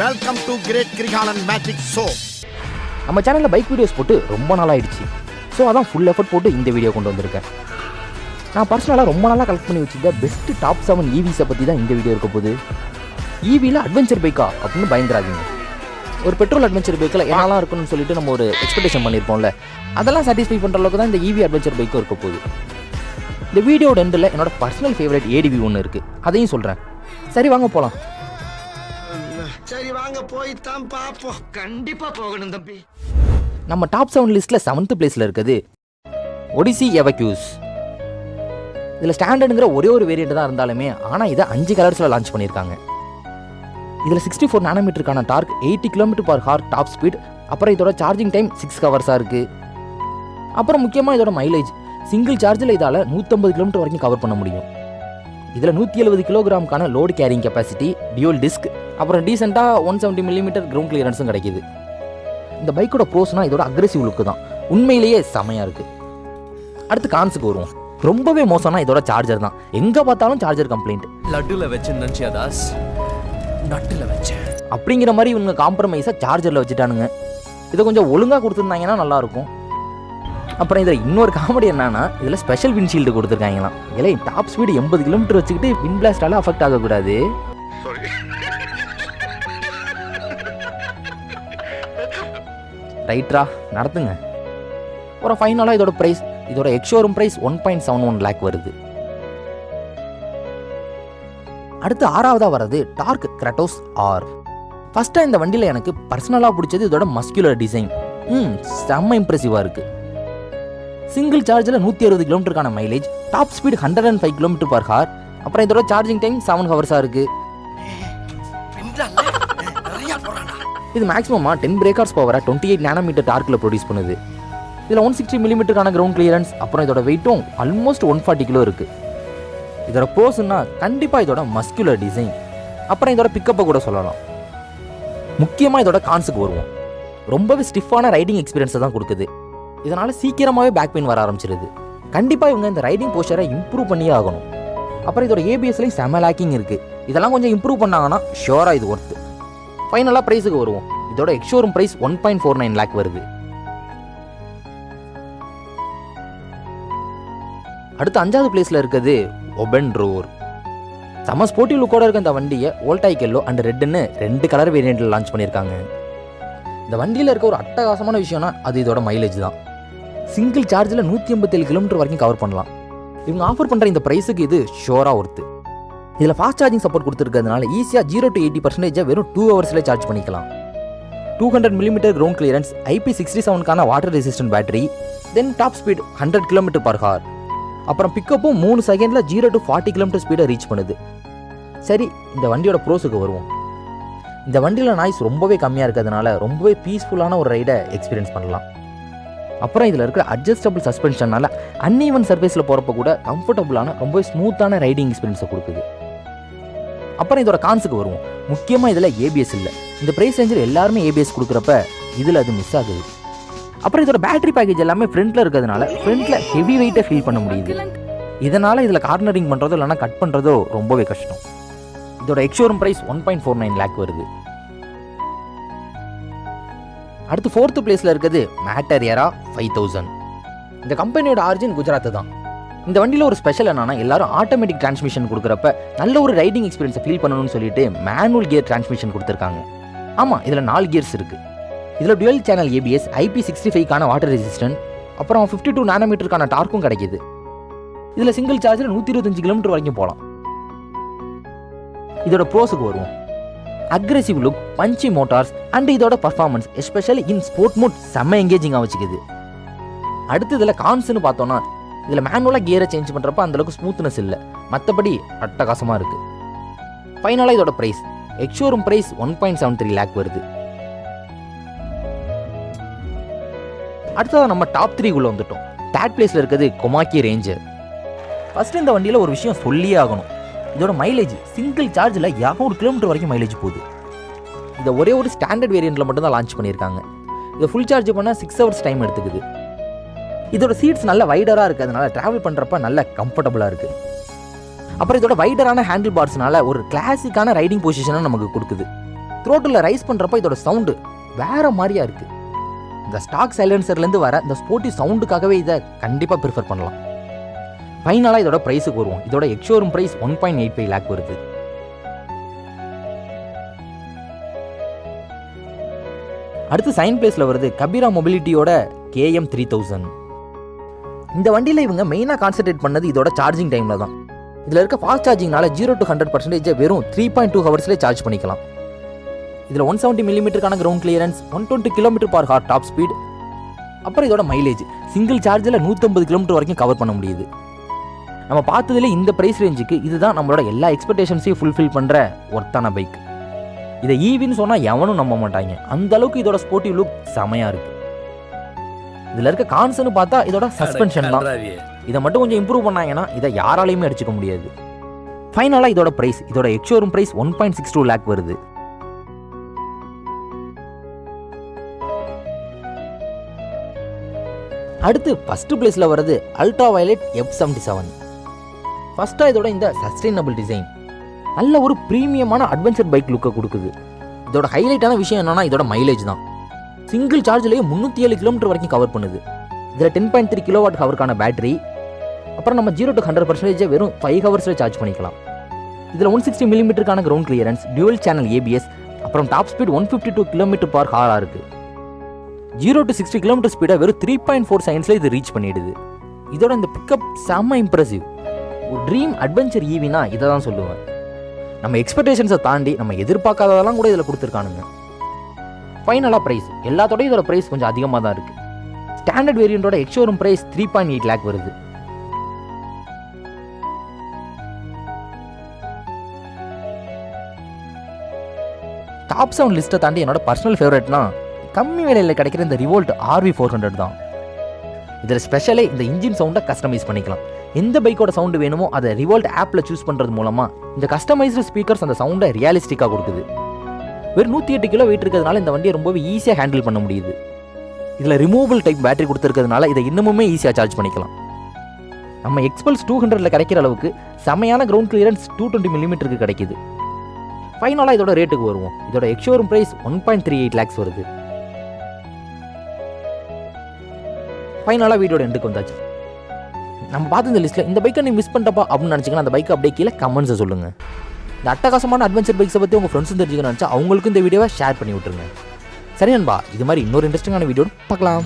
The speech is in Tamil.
Welcome to great Kirikalan magic show நம்ம சேனலில் பைக் வீடியோஸ் போட்டு ரொம்ப நாள் ஆயிடுச்சு ஸோ அதான் ஃபுல் எஃபர்ட் போட்டு இந்த வீடியோ கொண்டு வந்திருக்கேன். நான் பர்சனலாக ரொம்ப நாளாக கலெக்ட் பண்ணி வச்சிருந்த பெஸ்ட் டாப் செவன் ஈவிஸை பற்றி தான் இந்த வீடியோ இருக்க போகுது. ஈவியில் அட்வென்ச்சர் பைக்கா அப்படின்னு பயந்துராதீங்க ஒரு பெட்ரோல் அட்வென்ச்சர் பைக்கில் என்னெல்லாம் இருக்குன்னு சொல்லிட்டு நம்ம ஒரு எக்ஸ்பெக்டேஷன் பண்ணியிருப்போம்ல அதெல்லாம் சாட்டிஸ்ஃபை பண்ணுற அளவுக்கு தான் இந்த ஈவி அட்வென்ச்சர் பைக்கும் இருக்க போகுது. இந்த வீடியோட எண்டில் என்னோட பர்சனல் ஃபேவரட் ஏடிவி ஒன்று இருக்குது அதையும் சொல்கிறேன் சரி வாங்க போகலாம் சரி வாங்க போய் தான் பாப்போம். கண்டிப்பா போகணும் தம்பி. நம்ம டாப் செவன் லிஸ்ட்டில் செவன்த் பிளேஸில் இருக்குது. ஒடிசி எவக்யூஸ் இதில் ஸ்டாண்டர்டுங்கிற ஒரே ஒரு வேரியண்ட் தான் இருந்தாலுமே ஆனால் இதை அஞ்சு கலர்ஸில் லான்ச் பண்ணியிருக்காங்க. இதில் sixty four நானோமீட்டருக்கான torque eighty kilometre per hour top speed அப்புறம் இதோட சார்ஜிங் டைம் சிக்ஸ் ஹவர்ஸாக இருக்குது அப்புறம் முக்கியமாக இதோட மைலேஜ் சிங்கிள் சார்ஜில் இதால் நூற்றம்பது கிலோமீட்டர் வரைக்கும் கவர் பண்ண முடியும். இதில் நூற்றி எழுபது கிலோகிராமுக்கான load carrying capacity dual disc அப்புறம் டீசெண்டாக ஒன் செவன்ட்டி மில்லிமீட்டர் கிரவுண்ட் கிளியரன்ஸும் கிடைக்குது. இந்த பைக்கோட ப்ரோஸ்னா இதோட அக்ரெசிவ் லுக்கு தான். உண்மையிலேயே செமையாக இருக்கு. அடுத்து கான்ஸுக்கு வருவோம். ரொம்பவே மோசம்னா இதோட சார்ஜர் தான். எங்கே பார்த்தாலும் சார்ஜர் கம்ப்ளைண்ட் லட்டுல வச்சேன் நினைச்சியா தாஸ்? நட்டுல வச்சேன் அப்படிங்கிற மாதிரி இவங்க காம்ப்ரமைஸாக சார்ஜரில் வச்சுட்டானுங்க. இதை கொஞ்சம் ஒழுங்காக கொடுத்துருந்தாங்கன்னா நல்லாயிருக்கும் அப்புறம் இதில் இன்னொரு காமெடி என்னன்னா இதில் ஸ்பெஷல் விண்ட்ஷீல்டு கொடுத்துருக்காங்களாம். இல்லை டாப் ஸ்பீடு எண்பது கிலோமீட்டர் வச்சுக்கிட்டு வின் பிளாஸ்டால அஃபெக்ட் ஆகக்கூடாது. ரைட்ரா நடத்துங்க. அப்புறம் ஃபைனலாக இதோட ப்ரைஸ் இதோட ex showroom price one point seven one lakh வருது. அடுத்து ஆறாவதாக வர்றது டார்க் கிரட்டோஸ் ஆர் ஃபஸ்ட்டாக இந்த வண்டியில் எனக்கு பர்சனலாக பிடிச்சது இதோட மஸ்குலர் டிசைன் ம் செம்ம இம்ப்ரெசிவாக இருக்கு. சிங்கிள் சார்ஜில் நூற்றி அறுபது கிலோமீட்டருக்கான mileage top speed hundred and five kilometre per hour அப்புறம் இதோட சார்ஜிங் டைம் செவன் ஹவர்ஸாக இருக்கு. இது மேக்ஸிமமாக டென் பிரேக்கர்ஸ் பவரை டுவெண்ட்டி எயிட் நேனோமீட்டர் டார்க்கில் ப்ரொடியூஸ் பண்ணுது. இதில் ஒன் சிக்ஸ்டி மில்லிமீட்டருக்கான கிரவுண்ட் கிளியரன்ஸ் அப்புறம் இதோட வெயிட்டும் ஆல்மோஸ்ட் ஒன் ஃபார்ட்டி கிலோ இருக்குது இதோட ப்ரோஸ்னா கண்டிப்பாக இதோட மஸ்குலர் டிசைன் அப்புறம் இதோட பிக்கப்பை கூட சொல்லலாம். முக்கியமாக இதோட கான்ஸுக்கு வருவோம். ரொம்பவே ஸ்டிஃபான ரைடிங் எக்ஸ்பீரியன்ஸை தான் கொடுக்குது. இதனால் சீக்கிரமாகவே பேக் பெயின் வர ஆரம்பிச்சிருது. கண்டிப்பாக இவங்க இந்த ரைடிங் போஸ்டரை இம்ப்ரூவ் பண்ணியே ஆகணும். அப்புறம் இதோட ஏபிஎஸ்லையும் செம லேக்கிங் இருக்குது இதெல்லாம் கொஞ்சம் இம்ப்ரூவ் பண்ணாங்கன்னா ஷியோராக இது ஒர்த்து ஃபைனலாக ப்ரைஸுக்கு வருவோம். இதோட ex showroom price one point four nine lakh வருது. அடுத்து அஞ்சாவது பிளேஸில் இருக்குது ஒபென் ரோர் செம ஸ்போர்ட்டிவ் லுக்கோட இருக்க இந்த வண்டியை ஓல்டாய்க் எல்லோ அண்ட் ரெட்டுன்னு ரெண்டு கலர் வேரியண்ட்டில் லான்ச் பண்ணியிருக்காங்க. இந்த வண்டியில் இருக்க ஒரு அட்டகாசமான விஷயம்னா அது இதோட மைலேஜ் தான். சிங்கிள் சார்ஜில் நூற்றி ஐம்பத்தேழு கிலோமீட்டர் வரைக்கும் கவர் பண்ணலாம். இவங்க ஆஃபர் பண்ணுற இந்த ப்ரைஸுக்கு இது ஷோராக ஒர்த்து இதில் ஃபாஸ்ட் சார்ஜிங் சப்போர்ட் கொடுத்துருக்கிறதுனால ஈஸியாக ஜீரோ டு எயிட்டி பர்சன்டேஜாக வெறும் டூ ஹவர்ஸில் சார்ஜ் பண்ணிக்கலாம். Two hundred millimetre ground clearance IP sixty செவனுக்கான water resistant battery then top speed hundred kilometre per hour அப்புறம் பிக்கப்பும் மூணு செகண்டில் ஜீரோ டு ஃபார்ட்டி கிலோமீட்டர் ஸ்பீடை ரீச் பண்ணுது. சரி இந்த வண்டியோட ப்ரோஸுக்கு வருவோம். இந்த வண்டியில் நாய்ஸ் ரொம்பவே கம்மியாக இருக்கிறதுனால ரொம்பவே பீஸ்ஃபுல்லான ஒரு ரைடை எக்ஸ்பீரியன்ஸ் பண்ணலாம். அப்புறம் இதில் இருக்கிற அட்ஜஸ்டபிள் சஸ்பென்ஷனால அன்ஈவன் சர்ஃபேஸில் போகிறப்ப கூட கம்ஃபர்டபுளான ரொம்பவே ஸ்மூத்தான ரைடிங் எக்ஸ்பீரியன்ஸை கொடுக்குது. அப்புறம் இதோட கான்ஸுக்கு வருவோம். முக்கியமாக இதில் ஏபிஎஸ் இல்லை. இந்த ப்ரைஸ் ரேஞ்சில் எல்லாருமே ஏபிஎஸ் கொடுக்குறப்ப இதில் அது மிஸ் ஆகுது. அப்புறம் இதோட பேட்டரி பேக்கேஜ் எல்லாமே ஃப்ரண்ட்டில் இருக்கிறதுனால ஃப்ரண்ட்டில் ஹெவி வெயிட்டை ஃபீல் பண்ண முடியுது. இதனால் இதில் கார்னரிங் பண்ணுறதோ இல்லைனா கட் பண்ணுறதோ ரொம்பவே கஷ்டம். இதோட ex showroom price one point four nine lakh வருது. அடுத்து ஃபோர்த்து பிளேஸில் இருக்கிறது மேட்டர் ஏரா ஃபைவ் தௌசண்ட் இந்த கம்பெனியோட ஆரிஜின் குஜராத் தான். இந்த வண்டியில் ஒரு ஸ்பெஷல் என்னன்னா எல்லாரும் ஆட்டோமேட்டிக் டிரான்ஸ்மிஷன் கொடுக்குறப்ப நல்ல ஒரு ரைடிங் எக்ஸ்பீரியன்ஸை ஃபீல் பண்ணணும்னு சொல்லிட்டு மேனுவல் கியர் டிரான்ஸ்மிஷன் கொடுத்துருக்காங்க. ஆமாம் இதில் நாலு கியர்ஸ் இருக்குது இதில் dual channel ABS IP sixty ஃபைவ்க்கான water resistant அப்புறம் ஃபிஃப்டி டூ நானோமீட்டருக்கான டார்க்கும் கிடைக்குது. இதில் சிங்கிள் சார்ஜில் நூற்றி இருபத்தஞ்சு கிலோமீட்டர் வரைக்கும் போகலாம் இதோட ப்ரோஸுக்கு வருவோம். Aggressive look punchy motors and இதோட performance especially in sport mode செம்ம எங்கேஜிங்காக வச்சுக்குது. அடுத்து இதில் கான்ஸ்னு பார்த்தோன்னா இதில் மேனுவலாக கியரை சேஞ்ச் பண்ணுறப்ப அந்தளவுக்கு ஸ்மூத்னஸ் இல்லை. மற்றபடி அட்டகாசமாக இருக்குது ஃபைனலாக இதோட price ex showroom price one point seven three lakh வருது. அடுத்ததாக நம்ம டாப் த்ரீக்குள்ளே வந்துட்டோம். தேர்ட் பிளேஸில் இருக்கிறது கொமாக்கி ரேஞ்சர் ஃபஸ்ட்டு இந்த வண்டியில் ஒரு விஷயம் சொல்லியே ஆகணும். இதோட மைலேஜ் சிங்கிள் சார்ஜில் இரநூறு கிலோமீட்டர் வரைக்கும் மைலேஜ் போகுது. இதை ஒரே ஒரு ஸ்டாண்டர்ட் வேரியண்ட்டில் மட்டும்தான் லான்ச் பண்ணியிருக்காங்க. இதை ஃபுல் சார்ஜ் பண்ணால் சிக்ஸ் ஹவர்ஸ் டைம் எடுத்துக்குது. இதோட சீட்ஸ் நல்ல வைடராக இருக்கிறதுனால ட்ராவல் பண்ணுறப்ப நல்ல கம்ஃபர்டபுளாக இருக்குது அப்புறம் இதோட வைடரான ஹேண்டில் பார்ஸ்னால ஒரு கிளாசிக்கான ரைடிங் பொசிஷனை நமக்கு கொடுக்குது. த்ரோட்டில் ரைஸ் பண்ணுறப்ப இதோட சவுண்டு வேற மாதிரியா இருக்கு. இந்த ஸ்டாக் சைலன்சர்லேருந்து வர இந்த ஸ்போர்ட்டி சவுண்டுக்காகவே இதை கண்டிப்பாக ப்ரிஃபர் பண்ணலாம். ஃபைனலாக இதோட ப்ரைஸுக்கு வருவோம். இதோட ex showroom price one point eight five lakh வருது. அடுத்து சைன் பிளேஸில் வருது கபீரா மொபிலிட்டியோட கேஎம் த்ரீ தௌசண்ட் இந்த வண்டியில் இவங்க மெயினாக கான்சென்ட்ரேட் பண்ணது இதோட சார்ஜிங் டைமில் தான். இதில் இருக்க ஃபாஸ்ட் சார்ஜிங்னால ஜீரோ டு ஹண்ட்ரட் பர்சன்டேஜ் வெறும் த்ரீ பாயிண்ட் டூ ஹவர்ஸ்லேயே சார்ஜ் பண்ணிக்கலாம். இதில் one seventy மில்லிமீட்டருக்கான ground clearance one twenty kilometre per hour top speed அப்புறம் இதோட மைலேஜ் சிங்கிள் சார்ஜில் நூற்றம்பது கிலோமீட்டர் வரைக்கும் கவர் பண்ண முடியுது. நம்ம பார்த்ததுல இந்த ப்ரைஸ் ரேஞ்சுக்கு இதுதான் நம்மளோட எல்லா எக்ஸ்பெக்டேஷன்ஸையும் ஃபுல்ஃபில் பண்ணுற ஒர்த்தான பைக் இதை ஈவின்னு சொன்னால் எவனும் நம்ப மாட்டாங்க. அந்த அளவுக்கு இதோட ஸ்போர்ட்டிவ் லுக் செமையாக இருக்கு. இதில் இருக்க கான்ஸ்னு பார்த்தா இதோட சஸ்பென்ஷன் தான். இதை மட்டும் கொஞ்சம் இம்ப்ரூவ் பண்ணாங்கன்னா இதை யாராலையுமே அடிச்சுக்க முடியாது. ஃபைனலாக இதோட ப்ரைஸ் இதோட ex showroom price one point six two lakh வருது. அடுத்து ஃபர்ஸ்ட் பிளேஸில் வர்றது Ultraviolette F seventy seven ஃபஸ்ட்டாக இதோட இந்த சஸ்டைனபிள் டிசைன் நல்ல ஒரு ப்ரீமியமான அட்வென்ச்சர் பைக் லுக்கை கொடுக்குது. இதோட ஹைலைட்டான விஷயம் என்னன்னா இதோட மைலேஜ் தான். சிங்கிள் சார்ஜ்லேயே முந்நூற்றி ஏழு கிலோமீட்டர் வரைக்கும் கவர் பண்ணுது. இதில் ten point three kilowatt ஹவருக்கான பேட்டரி அப்புறம் நம்ம ஜீரோ டு ஹண்ட்ரட் பர்சன்டேஜ் வெறும் ஃபைவ் ஹவர்ஸில் சார்ஜ் பண்ணிக்கலாம். இதில் one sixty மில்லிமீட்டருக்கான ground clearance dual channel ABS அப்புறம் top speed one fifty two kilometre per ஹாராக இருக்குது ஜீரோ டு சிக்ஸ்டி கிலோமீட்டர் ஸ்பீடை வெறும் த்ரீ பாயிண்ட் ஃபோர் செகண்ட்ஸில் இது ரீச் பண்ணிடுது. இதோட இந்த பிக்கப் செம்ம இம்ப்ரெசிவ் ஒரு ட்ரீம் அட்வென்ச்சர் ஈவினா இதை தான் சொல்லுவேன். நம்ம எக்ஸ்பெக்டேஷன்ஸை தாண்டி நம்ம எதிர்பார்க்காததெல்லாம் கூட இதில் கொடுத்துருக்கானுங்க. ஃபைனலாக ப்ரைஸ் எல்லாத்தோடய இதோட ப்ரைஸ் கொஞ்சம் அதிகமாக தான் இருக்குது standard வேரியண்ட்டோட ex showroom price three point eight lakh வருது. டாப் செவன் லிஸ்ட்டை தாண்டி என்னோட பர்சனல் ஃபேவரட்னா கம்மி விலையில் கிடைக்கிற இந்த ரிவோல்ட் ஆர்வி ஃபோர் ஹண்ட்ரட் தான். இதில் ஸ்பெஷலே இந்த இன்ஜின் சவுண்டை கஸ்டமைஸ் பண்ணிக்கலாம். எந்த பைக்கோட சவுண்டு வேணுமோ அதை ரிவோல்ட் ஆப்பில் சூஸ் பண்ணுறது மூலமாக இந்த கஸ்டமைஸ்டு ஸ்பீக்கர்ஸ் அந்த சவுண்டை ரியாலிஸ்டிக்காக கொடுக்குது. வெறும் நூற்றி எட்டு கிலோ வெயிட் இருக்கிறதுனால இந்த வண்டியை ரொம்பவே ஈஸியாக ஹேண்டில் பண்ண முடியுது. இதில் ரிமூவபிள் டைப் பேட்டரி கொடுத்துருக்கிறதுனால இதை இன்னமுமே ஈஸியாக சார்ஜ் பண்ணிக்கலாம். நம்ம எக்ஸ்பல்ஸ் டூ ஹண்ட்ரடில் கிடைக்கிற அளவுக்கு செமையான கிரவுண்ட் கிளியரன்ஸ் டூ டுவெண்ட்டி மில்லிமீட்டருக்கு கிடைக்குது. ஃபைனலாக இதோட ரேட்டுக்கு வருவோம். இதோட ex showroom price one point three eight lakhs வருது. ஃபைனலாக வீடியோட எண்டுக்கு வந்தாச்சு. நம்ம பார்த்து இந்த லிஸ்ட்டில் இந்த பைக்கை நீ மிஸ் பண்ணிட்டப்பா அப்படின்னு நினச்சிங்கன்னா அந்த பைக்கை அப்படியே கீழே கமெண்ட்ஸை சொல்லுங்கள் இந்த அட்டகாசமான அட்வென்ச்சர் பைக்ஸை பற்றி உங்கள் ஃப்ரெண்ட்ஸும் தெரிஞ்சுக்கணும் நினச்சா அவங்களுக்கும் இந்த வீடியோவை ஷேர் பண்ணி விட்டுருங்க. சரி நண்பா இது மாதிரி இன்னொரு இன்ட்ரெஸ்டிங்கான வீடியோ பார்க்கலாம்.